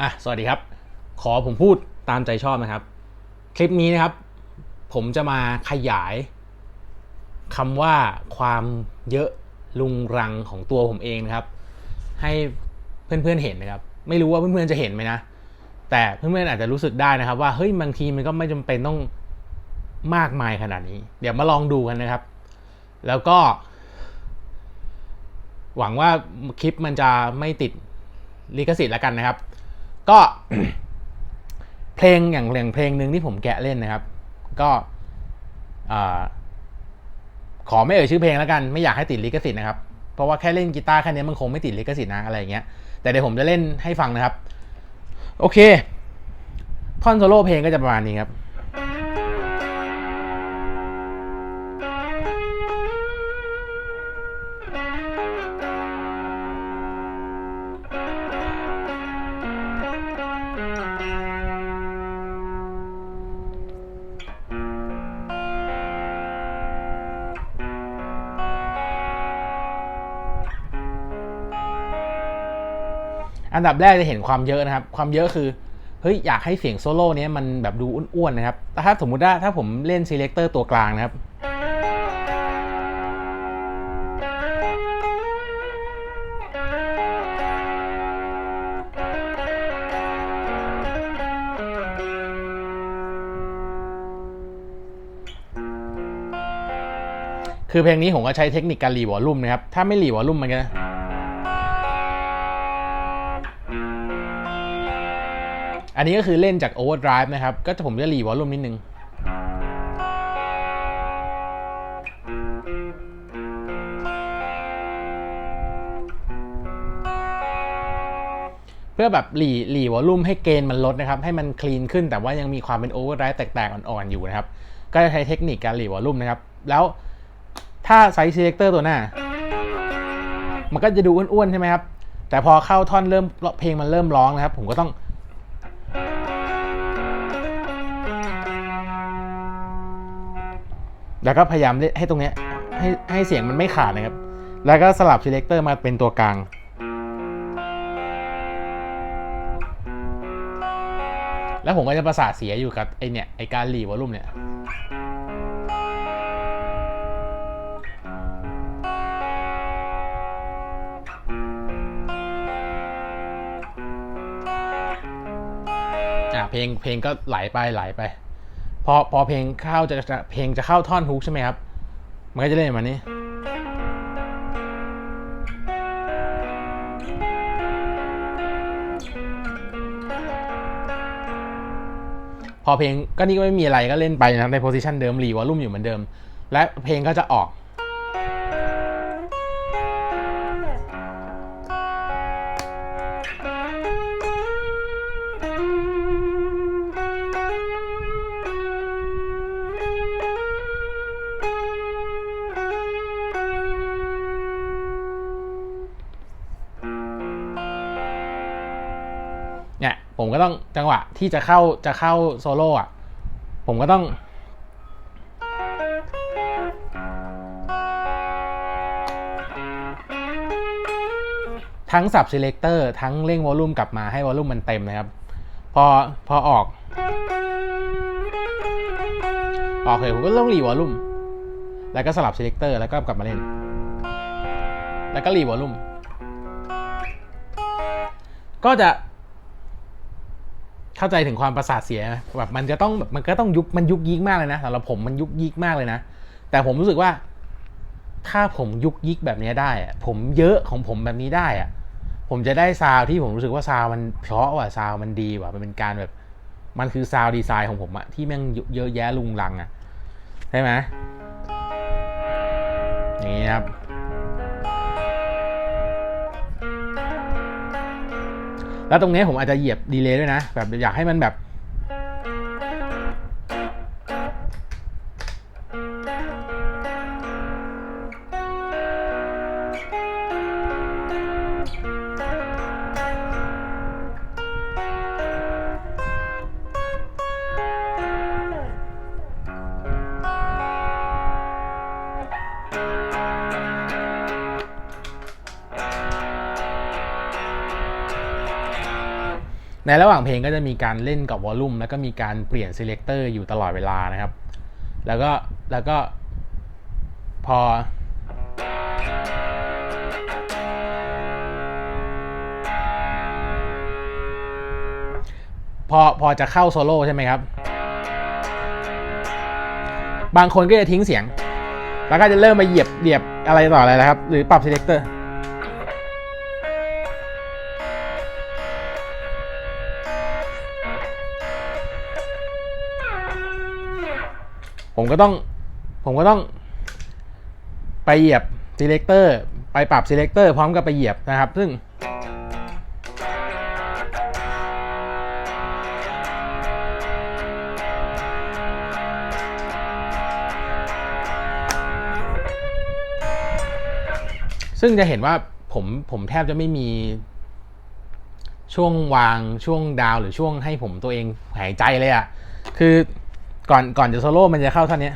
อะสวัสดีครับ ขอผมพูดตามใจชอบนะครับ คลิปนี้นะครับ ผมจะมาขยายคำว่าความเยอะลุงรังของตัวผมเองนะครับ ให้เพื่อนๆเห็นนะครับ ไม่รู้ว่าเพื่อนๆจะเห็นไหมนะ แต่เพื่อนๆอาจจะรู้สึกได้นะครับ ว่าเฮ้ยบางทีมันก็ไม่จำเป็นต้องมากมายขนาดนี้ เดี๋ยวมาลองดูกันนะครับ แล้วก็ หวังว่าคลิปมันจะไม่ติดลิขสิทธิ์ล้วกันนะครับ ก็เพลงอย่างเพลงเพลงหนึ่งที่ผมแกะเล่นนะครับ ก็ขอไม่เอ่ยชื่อเพลงแล้วกันไม่อยากให้ติดลิขสิทธิ์นะครับ เพราะว่าแค่เล่นกีตาร์แค่นี้มันคงไม่ติดลิขสิทธิ์นะอะไรอย่างเงี้ยแต่เดี๋ยวผมจะเล่นให้ฟังนะครับ โอเค ท่อนโซโล่เพลงก็จะประมาณนี้ครับ อันดับแรกจะเห็นความเยอะนะครับ ความเยอะคือเฮ้ยอยากให้เสียงโซโล่เนี้ยมันแบบดูอ้วนๆนะครับแต่ถ้าสมมุติว่าถ้าผมเล่นซีเล c เตอร์ตัวกลางนะครับ คือเพลงนี้ผมก็ใช้เทคนิคการรีวอลลุ่มนะครับ ถ้าไม่รีวอลลุ่มมันก็ นนี้ก็คือเล่นจาก Overdrive นะครับ ก็จะผมจะรีวอลลุ่มนิดนึง เพื่อแบบหลีหลีวอลลุ่มให้เกณฑ์มันลดนะครับ ให้มันคลีนขึ้นแต่ว่ายังมีความเป็น Overdrive แตกๆอ่อนๆอยู่นะครับ ก็จะใช้เทคนิคการหลีวอลลุ่มนะครับ แล้วถ้าไซส์ selector ตัวหน้า มันก็จะดูอ้วนๆใช่ไหมครับ แต่พอเข้าท่อนเริ่มเพลงมันเริ่มร้องนะครับ ผมก็ต้อง แล้วก็พยายามให้ตรงเนี้ยให้ให้เสียงมันไม่ขาดนะครับ แล้วก็สลับ selector มาเป็นตัวกลาง แล้วผมก็จะประสาทเสียอยู่กับไอเนี่ยไอการรีวอลลุ่มเนี่ยอะเพลงเพลงก็ไหลไปไหลไป พอพอเพลงเข้าจะจะเพลงจะเข้าท่อนฮุกใช่ไหมครับ มันก็จะเล่นแบบนี้ พอเพลงก็นี่ก็ไม่มีอะไรก็เล่นไปนะในโพสิชันเดิมรีวอลลุ่มอยู่เหมือนเดิม และเพลงก็จะออก ผมก็ต้องจังหวะที่จะเข้าจะเข้าโซโล่อะผมก็ต้อง ทั้งสับ selector ทั้งเร่งวอลลุ่มกลับมาให้วอลลุ่มมันเต็มนะครับ พอพอออก ออกเลยผมก็ต้องรีวอลลุ่ม แล้วก็สลับ selector แล้วก็กลับมาเล่น แล้วก็รีวอลลุ่ม ก็จะ เข้าใจถึงความประสาทเสียแบบมันจะต้องแบบมันก็ต้องยุกมันยุกยิกมากเลยนะสำหรับผมมันยุกยิกมากเลยนะ แต่ผมรู้สึกว่า ถ้าผมยุกยิกแบบนี้ได้อะผมเยอะของผมแบบนี้ได้อะผมจะได้ซาวที่ผมรู้สึกว่าซาวมันเพราะว่ะซาวมันดีว่ะมันเป็นการแบบ มันคือซาวด์ดีไซน์ของผมอะที่แม่งเยอะแยะลุงลังอะใช่ไหมอย่างนี้ครับ แล้วตรงนี้ผมอาจจะเหยียบดีเลย์ด้วยนะ แบบอยากให้มันแบบพ ในระหว่างเพลงก็จะมีการเล่นกับวอลลุ่มแล้วก็มีการเปลี่ยน selector อยู่ตลอดเวลานะครับ แล้วก็แล้วก็พอ พอพอจะเข้าโซโล่ใช่ไหมครับ บางคนก็จะทิ้งเสียง แล้วก็จะเริ่มมาเหยียบเหยียบอะไรต่ออะไรนะครับ หรือปรับ selector ผมก็ต้อง ผมก็ต้อง ไปเหยียบ selector ไปปรับ selector พร้อมกับไปเหยียบนะครับ ซึ่ง ซึ่งจะเห็นว่าผมผมแทบจะไม่มีช่วงวางช่วงดาวหรือช่วงให้ผมตัวเองหายใจเลยอะ่ะคือ ก่อนก่อนจะโซโล่มันจะเข้าท่อน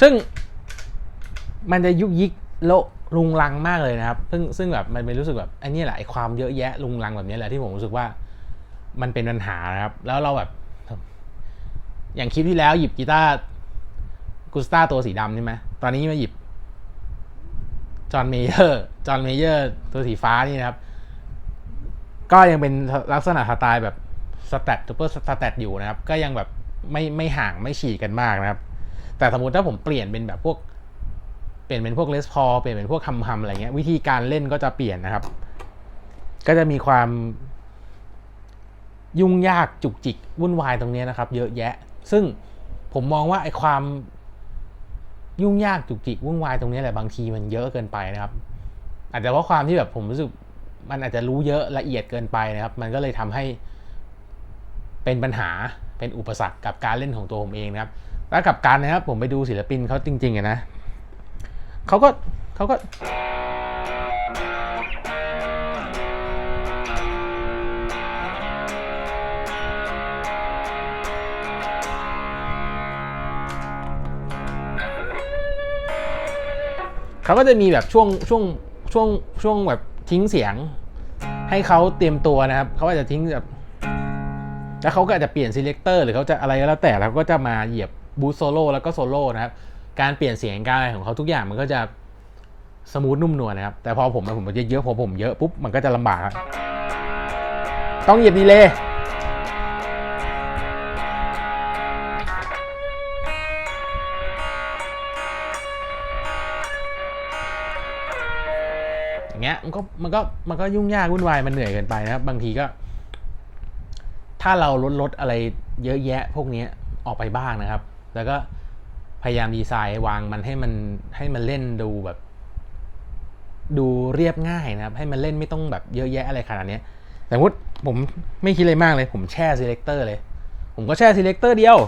ซึ่งมันจะยุกยิกโลลุงลังมากเลยนะครับ ซึ่งซึ่งแบบมันเป็นรู้สึกแบบไอ้นี่แหละไอ้ความเยอะแยะลุงลังแบบนี้แหละที่ผมรู้สึกว่ามันเป็นปัญหานะครับ แล้วเราแบบ อย่างคลิปที่แล้วหยิบกีตาร์กุสตาตัวสีดำใช่ไหมตอนนี้มาหยิบจอห์นเมเยอร์จอห์นเมเยอร์ตัวสีฟ้านี่นะครับ ก็ยังเป็นลักษณะสไตล์แบบสแตทซูเปอร์สแตทอยู่นะครับ ก็ยังแบบไม่ไม่ห่างไม่ฉีกกันมากนะครับ แต่สมมติถ้าผมเปลี่ยนเป็นแบบพวก เปลี่ยนเป็นพวกเลสพอเปลี่ยนเป็นพวกคำคำอะไรเงี้ย วิธีการเล่นก็จะเปลี่ยนนะครับ ก็จะมีความ ยุ่งยากจุกจิกวุ่นวายตรงนี้นะครับ เยอะแยะ ซึ่งผมมองว่าไอ้ความยุ่งยากจุกจิกวุ่นวายตรงนี้แหละบางทีมันเยอะเกินไปนะครับ อาจจะเพราะความที่แบบผมรู้สึกมันอาจจะรู้เยอะละเอียดเกินไปนะครับ มันก็เลยทำให้เป็นปัญหาเป็นอุปสรรคกับการเล่นของตัวผมเองนะครับ แล้วกับการนะครับผมไปดูศิลปินเขาจริงๆอะนะเขาก็เขาก็ เขาก็จะมีแบบช่วงช่วงช่วงช่วงแบบทิ้งเสียง ให้เขาเตรียมตัวนะครับเขาอาจจะทิ้งแบบแล้วเขาก็อาจจะเปลี่ยน selector หรือเขาจะอะไรก็แล้วแต่แล้วก็จะมาเหยียบ บูสโซโล่แล้วก็โซโล่นะครับ การเปลี่ยนเสียงการอะไรของเขาทุกอย่างมันก็จะสมูทนุ่มนวลนะครับ แต่พอผมผมเยอะๆพอผมเยอะปุ๊บมันก็จะลำบากต้องเหยียบดีเลยอย่างเงี้ยมันก็มันก็มันก็ยุ่งยากวุ่นวายมันเหนื่อยเกินไปนะครับ บางทีก็ ถ้าเราลดลดอะไรเยอะแยะพวกนี้ออกไปบ้างนะครับ แล้วก็พยายามดีไซน์วางมันให้มันให้มันเล่นดูแบบ ดูเรียบง่ายนะครับ ให้มันเล่นไม่ต้องแบบเยอะแยะอะไรขนาดนี้แต่มุดผมไม่คิดอะไรมากเลย ผมแช่ selector เลย ผมก็แช่ selector เดียว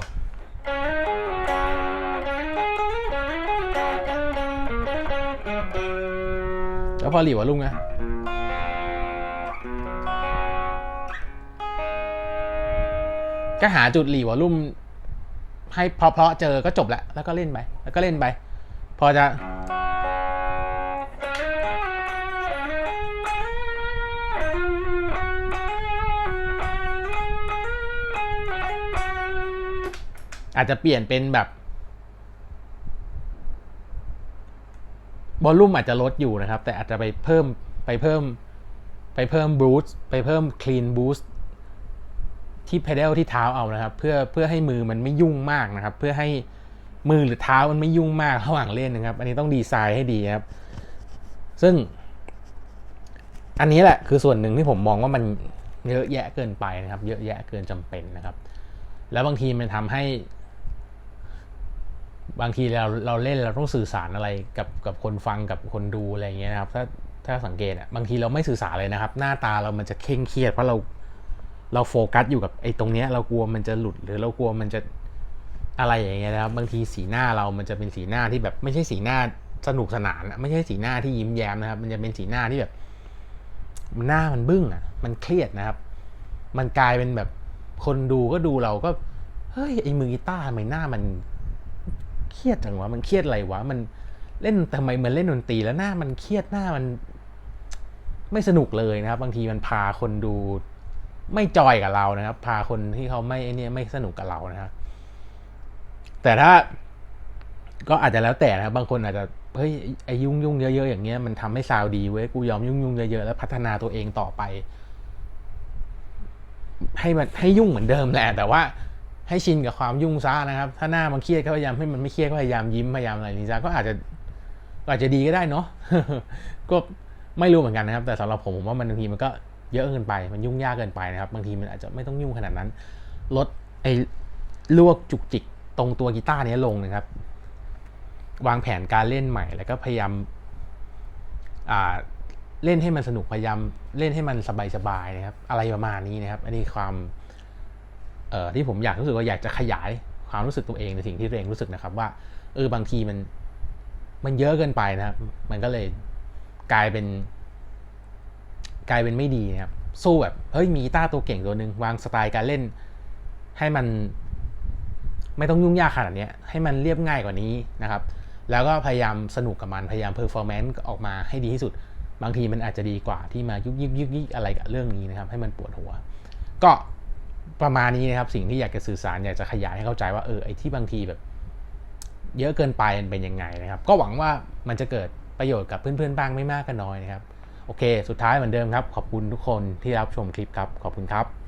แล้วพอหลีวะลุงนะก็หาจุดหลีวอลุ่ม ให้เพราะๆเจอก็จบแล้วแล้วก็เล่นไปแล้วก็เล่นไป พอจะอาจจะเปลี่ยนเป็นแบบวอลลุ่มอาจจะลดอยู่นะครับ แต่อาจจะไปเพิ่มไปเพิ่มไปเพิ่มบูสต์ไปเพิ่มคลีนบูสต์ ที่เพดลที่เท้าเอานะครับ เพื่อเพื่อให้มือมันไม่ยุ่งมากนะครับ เพื่อให้มือหรือเท้ามันไม่ยุ่งมากระหว่างเล่นนะครับ อันนี้ต้องดีไซน์ให้ดีครับ ซึ่ง อันนี้แหละคือส่วนหนึ่งที่ผมมองว่ามันเยอะแยะเกินไปนะครับ เยอะแยะเกินจำเป็นนะครับ แล้วบางทีมันทำให้ บางทีเราเราเล่นเราต้องสื่อสารอะไรกับกับคนฟังกับคนดูอะไรอย่างเงี้ยนะครับ ถ้าถ้าสังเกตอะบางทีเราไม่สื่อสารเลยนะครับ หน้าตาเรามันจะเคร่งเครียดเพราะเรา เราโฟกัสอยู่กับไอ้ตรงเนี้ยเรากลัวมันจะหลุดหรือเรากลัวมันจะอะไรอย่างเงี้ยนะครับบางทีสีหน้าเรามันจะเป็นสีหน้าที่แบบไม่ใช่สีหน้าสนุกสนานอะไม่ใช่สีหน้าที่ยิ้มแย้มนะครับ มันจะเป็นสีหน้าที่แบบหน้ามันบึ้งอะ มันเครียดนะครับ มันกลายเป็นแบบคนดูก็ดูเราก็เฮ้ยไอ้มือกีตาร์ทำไมหน้ามันเครียดจังวะมันเครียดอะไรวะมันเล่นทำไมเหมันเล่นดนตรีแล้วหน้ามันเครียดหน้ามัน ไม่สนุกเลยนะครับ บางทีมันพาคนดู ไม่จอยกับเรานะครับ พาคนที่เขาไม่ไอ้เนี่ยไม่สนุกกับเรานะครับแต่ถ้าก็อาจจะแล้วแต่นะครับบางคนอาจจะเฮ้ยไอ้ยุ่งยุ่งเยอะๆอย่างเงี้ยมันทำให้ซาวดีเว้ยกูยอมยุ่งยุ่งเยอะๆแล้วพัฒนาตัวเองต่อไป ให้มันให้ยุ่งเหมือนเดิมแหละ แต่ว่าให้ชินกับความยุ่งซะนะครับ ถ้าหน้ามันเครียดก็พยายามให้มันไม่เครียดก็พยายามยิ้มพยายามอะไรนี้ซะก็อาจจะก็อาจจะดีก็ได้เนาะก็ไม่รู้เหมือนกันนะครับ แต่สำหรับผมผมว่ามันบางทีมันก็ เยอะเกินไป มันยุ่งยากเกินไปนะครับ บางทีมันอาจจะไม่ต้องยุ่งขนาดนั้น ลดไอ้ลวกจุกจิกตรงตัวกีตาร์เนี้ยลงนะครับ วางแผนการเล่นใหม่ แล้วก็พยายามอ่าเล่นให้มันสนุกพยายามเล่นให้มันสบายๆนะครับ อะไรประมาณนี้นะครับ อันนี้ความเอ่อที่ผมอยากรู้สึกว่าอยากจะขยายความรู้สึกตัวเองในสิ่งที่ตัวเองรู้สึกนะครับ ว่าเออบางทีมันมันเยอะเกินไปนะครับ มันก็เลยกลายเป็น กลายเป็นไม่ดีนะครับสู้แบบเฮ้ยมีกีตาร์ตัวเก่งตัวหนึ่งวางสไตล์การเล่น ให้มัน ไม่ต้องยุ่งยากขนาดนี้ให้มันเรียบง่ายกว่านี้นะครับ แล้วก็พยายามสนุกกับมันพยายามเพอร์ฟอร์แมนซ์ออกมาให้ดีที่สุด บางทีมันอาจจะดีกว่าที่มายุกยิกยุกยิกอะไรกับเรื่องนี้นะครับ ให้มันปวดหัว ก็ประมาณนี้นะครับสิ่งที่อยากจะสื่อสารอยากจะขยายให้เข้าใจว่าเออไอ้ที่บางทีแบบ เยอะเกินไปมันเป็นยังไงนะครับ ก็หวังว่ามันจะเกิดประโยชน์กับเพื่อนๆบ้างไม่มากก็น้อยนะครับ โอเค สุดท้ายเหมือนเดิมครับ ขอบคุณทุกคนที่รับชมคลิปครับ ขอบคุณครับ